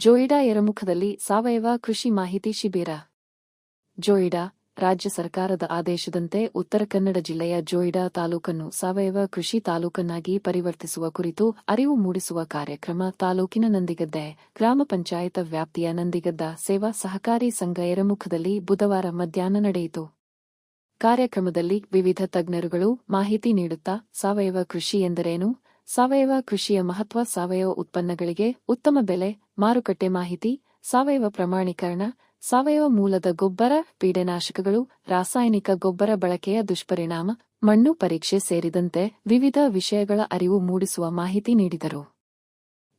ಜೋಯಿಡಾ ಎರಮುಖದಲ್ಲಿ ಸಾವಯವ ಕೃಷಿ ಮಾಹಿತಿ ಶಿಬಿರ. ಜೋಯಿಡಾ, ರಾಜ್ಯ ಸರ್ಕಾರದ ಆದೇಶದಂತೆ ಉತ್ತರ ಕನ್ನಡ ಜಿಲ್ಲೆಯ ಜೋಯಿಡಾ ತಾಲೂಕನ್ನು ಸಾವಯವ ಕೃಷಿ ತಾಲೂಕನ್ನಾಗಿ ಪರಿವರ್ತಿಸುವ ಕುರಿತು ಅರಿವು ಮೂಡಿಸುವ ಕಾರ್ಯಕ್ರಮ ತಾಲೂಕಿನ ನಂದಿಗದ್ದೆ, ಗ್ರಾಮ ಪಂಚಾಯತ ವ್ಯಾಪ್ತಿಯ ನಂದಿಗದ್ದ ಸೇವಾ ಸಹಕಾರಿ ಸಂಘ ಎರಮುಖದಲ್ಲಿ ಬುಧವಾರ ಮಧ್ಯಾಹ್ನ ನಡೆಯಿತು. ಕಾರ್ಯಕ್ರಮದಲ್ಲಿ ವಿವಿಧ ತಜ್ಞರುಗಳು ಮಾಹಿತಿ ನೀಡುತ್ತಾ ಸಾವಯವ ಕೃಷಿ ಎಂದರೇನು ಸಾವಯವ ಕೃಷಿಯ ಮಹತ್ವ, ಸಾವಯವ ಉತ್ಪನ್ನಗಳಿಗೆ ಉತ್ತಮ ಬೆಲೆ, ಮಾರುಕಟ್ಟೆ ಮಾಹಿತಿ, ಸಾವಯವ ಪ್ರಮಾಣೀಕರಣ, ಸಾವಯವ ಮೂಲದ ಗೊಬ್ಬರ, ಪೀಡನಾಶಕಗಳು, ರಾಸಾಯನಿಕ ಗೊಬ್ಬರ ಬಳಕೆಯ ದುಷ್ಪರಿಣಾಮ, ಮಣ್ಣು ಪರೀಕ್ಷೆ ಸೇರಿದಂತೆ ವಿವಿಧ ವಿಷಯಗಳ ಅರಿವು ಮೂಡಿಸುವ ಮಾಹಿತಿ ನೀಡಿದರು.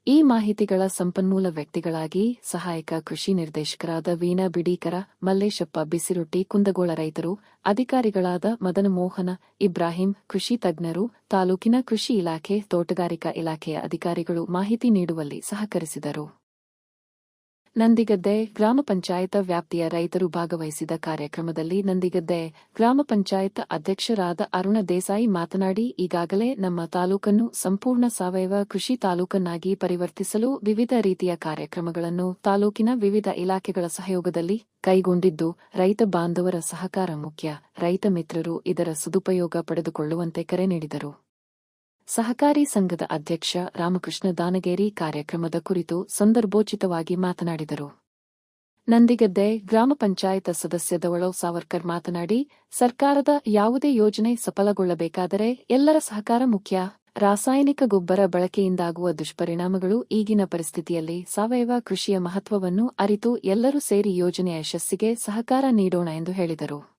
ಈ ಮಾಹಿತಿಗಳ ಸಂಪನ್ಮೂಲ ವ್ಯಕ್ತಿಗಳಾಗಿ ಸಹಾಯಕ ಕೃಷಿ ನಿರ್ದೇಶಕರಾದ ವೀಣಾ ಬಿಡೀಕರ, ಮಲ್ಲೇಶಪ್ಪ ಬಿಸಿರೊಟ್ಟಿ, ಕುಂದಗೋಳ ರೈತರು, ಅಧಿಕಾರಿಗಳಾದ ಮದನ ಮೋಹನ ಇಬ್ರಾಹಿಂ, ಕೃಷಿ ತಜ್ಞರು, ತಾಲೂಕಿನ ಕೃಷಿ ಇಲಾಖೆ, ತೋಟಗಾರಿಕಾ ಇಲಾಖೆಯ ಅಧಿಕಾರಿಗಳು ಮಾಹಿತಿ ನೀಡುವಲ್ಲಿ ಸಹಕರಿಸಿದರು. ನಂದಿಗದ್ದೆ ಗ್ರಾಮ ಪಂಚಾಯತ ವ್ಯಾಪ್ತಿಯ ರೈತರು ಭಾಗವಹಿಸಿದ ಕಾರ್ಯಕ್ರಮದಲ್ಲಿ ನಂದಿಗದ್ದೆ ಗ್ರಾಮ ಪಂಚಾಯತ್ ಅಧ್ಯಕ್ಷರಾದ ಅರುಣ ದೇಸಾಯಿ ಮಾತನಾಡಿ, ಈಗಾಗಲೇ ನಮ್ಮ ತಾಲೂಕನ್ನು ಸಂಪೂರ್ಣ ಸಾವಯವ ಕೃಷಿ ತಾಲೂಕನ್ನಾಗಿ ಪರಿವರ್ತಿಸಲು ವಿವಿಧ ರೀತಿಯ ಕಾರ್ಯಕ್ರಮಗಳನ್ನು ತಾಲೂಕಿನ ವಿವಿಧ ಇಲಾಖೆಗಳ ಸಹಯೋಗದಲ್ಲಿ ಕೈಗೊಂಡಿದ್ದು, ರೈತ ಬಾಂಧವರ ಸಹಕಾರ ಮುಖ್ಯ. ರೈತ ಮಿತ್ರರು ಇದರ ಸದುಪಯೋಗ ಪಡೆದುಕೊಳ್ಳುವಂತೆ ಕರೆ ನೀಡಿದರು. ಸಹಕಾರಿ ಸಂಘದ ಅಧ್ಯಕ್ಷ ರಾಮಕೃಷ್ಣ ದಾನಗೇರಿ ಕಾರ್ಯಕ್ರಮದ ಕುರಿತು ಸಂದರ್ಭೋಚಿತವಾಗಿ ಮಾತನಾಡಿದರು. ನಂದಿಗದ್ದೆ ಗ್ರಾಮ ಪಂಚಾಯತ್ ಸದಸ್ಯ ದವಳವ್ ಸಾವರ್ಕರ್ ಮಾತನಾಡಿ, ಸರ್ಕಾರದ ಯಾವುದೇ ಯೋಜನೆ ಸಫಲಗೊಳ್ಳಬೇಕಾದರೆ ಎಲ್ಲರ ಸಹಕಾರ ಮುಖ್ಯ. ರಾಸಾಯನಿಕ ಗೊಬ್ಬರ ಬಳಕೆಯಿಂದಾಗುವ ದುಷ್ಪರಿಣಾಮಗಳು ಈಗಿನ ಪರಿಸ್ಥಿತಿಯಲ್ಲಿ ಸಾವಯವ ಕೃಷಿಯ ಮಹತ್ವವನ್ನು ಅರಿತು ಎಲ್ಲರೂ ಸೇರಿ ಯೋಜನೆಯ ಯಶಸ್ಸಿಗೆ ಸಹಕಾರ ನೀಡೋಣ ಎಂದು ಹೇಳಿದರು.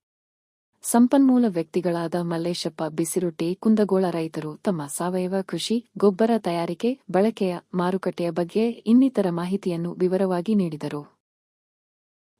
ಸಂಪನ್ಮೂಲ ವ್ಯಕ್ತಿಗಳಾದ ಮಲ್ಲೇಶಪ್ಪ, ಬಿಸಿರೊಟ್ಟಿ, ಕುಂದಗೋಳ ರೈತರು ತಮ್ಮ ಸಾವಯವ ಕೃಷಿ, ಗೊಬ್ಬರ ತಯಾರಿಕೆ, ಬಳಕೆಯ ಮಾರುಕಟ್ಟೆಯ ಬಗ್ಗೆ ಇನ್ನಿತರ ಮಾಹಿತಿಯನ್ನು ವಿವರವಾಗಿ ನೀಡಿದರು.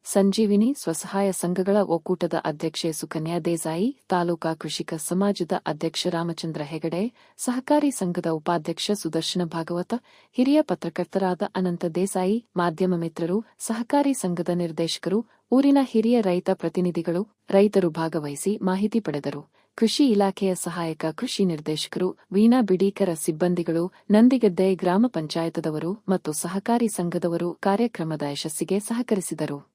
ಸಂಜೀವಿನಿ ಸ್ವಸಹಾಯ ಸಂಘಗಳ ಒಕ್ಕೂಟದ ಅಧ್ಯಕ್ಷೆ ಸುಕನ್ಯಾ ದೇಸಾಯಿ, ತಾಲೂಕಾ ಕೃಷಿಕ ಸಮಾಜದ ಅಧ್ಯಕ್ಷ ರಾಮಚಂದ್ರ ಹೆಗಡೆ, ಸಹಕಾರಿ ಸಂಘದ ಉಪಾಧ್ಯಕ್ಷ ಸುದರ್ಶನ ಭಾಗವತ, ಹಿರಿಯ ಪತ್ರಕರ್ತರಾದ ಅನಂತ ದೇಸಾಯಿ, ಮಾಧ್ಯಮ ಮಿತ್ರರು, ಸಹಕಾರಿ ಸಂಘದ ನಿರ್ದೇಶಕರು ಊರಿನ ಹಿರಿಯ ರೈತ ಪ್ರತಿನಿಧಿಗಳು, ರೈತರು ಭಾಗವಹಿಸಿ ಮಾಹಿತಿ ಪಡೆದರು. ಕೃಷಿ ಇಲಾಖೆಯ ಸಹಾಯಕ ಕೃಷಿ ನಿರ್ದೇಶಕರು, ವೀಣಾ ಬಿಡೀಕರ ಸಿಬ್ಬಂದಿಗಳು ನಂದಿಗದ್ದೆ ಗ್ರಾಮ ಪಂಚಾಯತದವರು ಮತ್ತು ಸಹಕಾರಿ ಸಂಘದವರು ಕಾರ್ಯಕ್ರಮದ ಯಶಸ್ಸಿಗೆ ಸಹಕರಿಸಿದರು.